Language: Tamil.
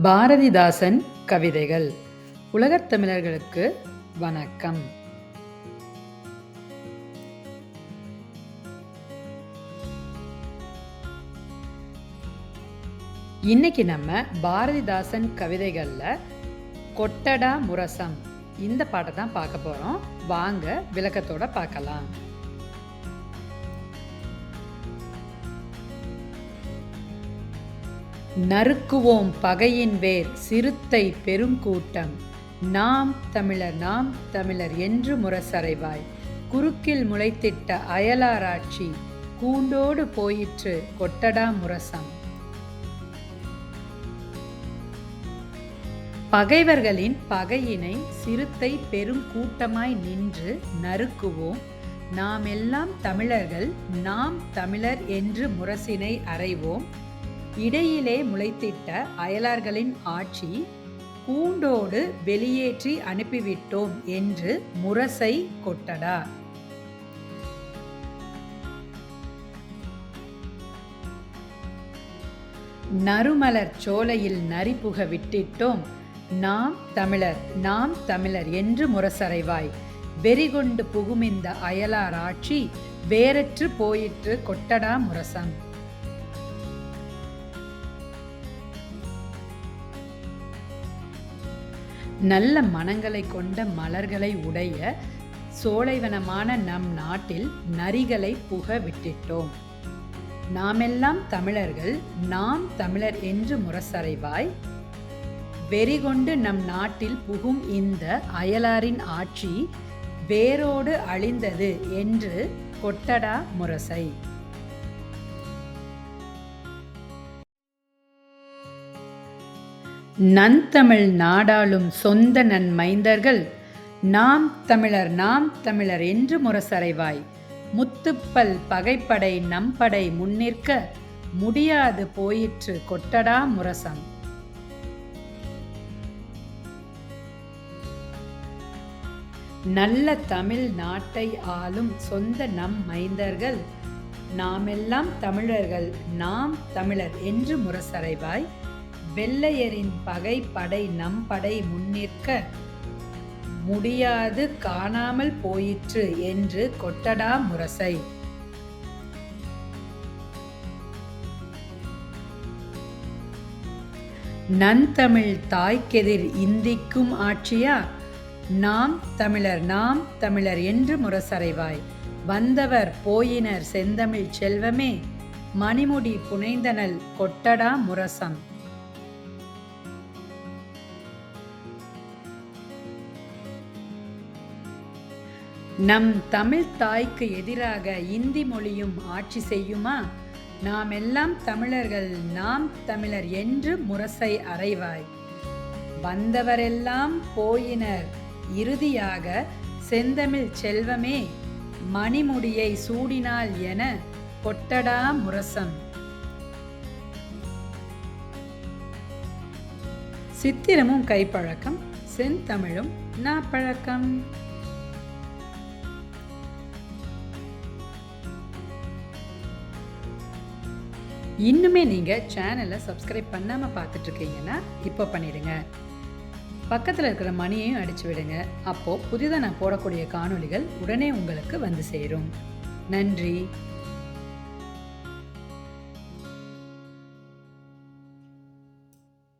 பாரதிதாசன் கவிதைகள். உலகத் தமிழர்களுக்கு வணக்கம். இன்னைக்கு நம்ம பாரதிதாசன் கவிதைகளில் கொட்டடா முரசம் இந்த பாட்டை தான் பார்க்க போகிறோம் வாங்க விளக்கத்தோட பார்க்கலாம். நறுக்குவோம் பகையின் வேர் சிறுத்தை பெருங்கூட்டம் நாம் தமிழர் நாம் தமிழர் என்று முரசறைவாய். குறுக்கில் முளைத்திட்ட அயலாராட்சி கூண்டோடு போயிற்று கொட்டடா முரசம். பகைவர்களின் பகையினை சிறுத்தை பெரும் கூட்டமாய் நின்று நறுக்குவோம். நாம் எல்லாம் தமிழர்கள் நாம் தமிழர் என்று முரசினை அறைவோம். இடையிலே முளைத்திட்ட அயலார்களின் ஆட்சி கூண்டோடு வெளியேற்றி அனுப்பிவிட்டோம் என்று முரசை கொட்டடா. நறுமலர் சோலையில் நரிபுக விட்டிட்டோம். நாம் தமிழர் நாம் தமிழர் என்று முரசறைவாய். வெறிகொண்டு புகுமிந்த அயலார் ஆட்சி வேறற்று போயிற்று கொட்டடா முரசம். நல்ல மனங்களை கொண்ட மலர்களை உடைய சோலைவனமான நம் நாட்டில் நரிகளை புக விட்டிட்டோம். நாமெல்லாம் தமிழர்கள் நாம் தமிழர் என்று முரசறைவாய் வெறிகொண்டு நம் நாட்டில் புகும் இந்த அயலாரின் ஆட்சி வேரோடு அழிந்தது என்று கொட்டடா முரசை. நன்தமிழ் நாடாளும் சொந்த நன்மைந்தர்கள் நாம் தமிழர் நாம் தமிழர் என்று முரசறைவாய். முத்துப்பல் பகைப்படை நம்படை முன்னிற்க முடியாது போயிற்று கொட்டடா முரசம். நல்ல தமிழ் நாட்டை ஆளும் சொந்த நம் மைந்தர்கள் நாமெல்லாம் தமிழர்கள் நாம் தமிழர் என்று முரசறைவாய். வெள்ளையரின் பகை படை நம் படை முன்னிற்க முடியாது காணாமல் போயிற்று என்று கொட்டடா முரசை. நன்தமிழ் தாய்க்கெதிர் இந்திக்கும் ஆட்சியா? நாம் தமிழர் நாம் தமிழர் என்று முரசறைவாய். வந்தவர் போயினர் செந்தமிழ் செல்வமே. மணிமுடி புனைந்தனல் கொட்டடா முரசம். நம் தமிழ் தாய்க்கு எதிராக இந்தி மொழியும் ஆட்சி செய்யுமா? நாம் எல்லாம் தமிழர்கள் நாம் தமிழர் என்று முரசை அறைவாய். வந்தவரெல்லாம் போயினர். இறுதியாக செந்தமிழ் செல்வமே மணிமுடியை சூடினாள் என கொட்டடா முரசம். சித்திரமும் கைப்பழக்கம் செந்தமிழும் நாப்பழக்கம். இன்னுமே நீங்கள் சேனலை சப்ஸ்கிரைப் பண்ணாமல் பார்த்துட்ருக்கீங்கன்னா இப்போ பண்ணிடுங்க. பக்கத்தில் இருக்கிற மணியையும் அடித்து விடுங்க. அப்போது புதிதாக நான் போடக்கூடிய காணொளிகள் உடனே உங்களுக்கு வந்து சேரும். நன்றி.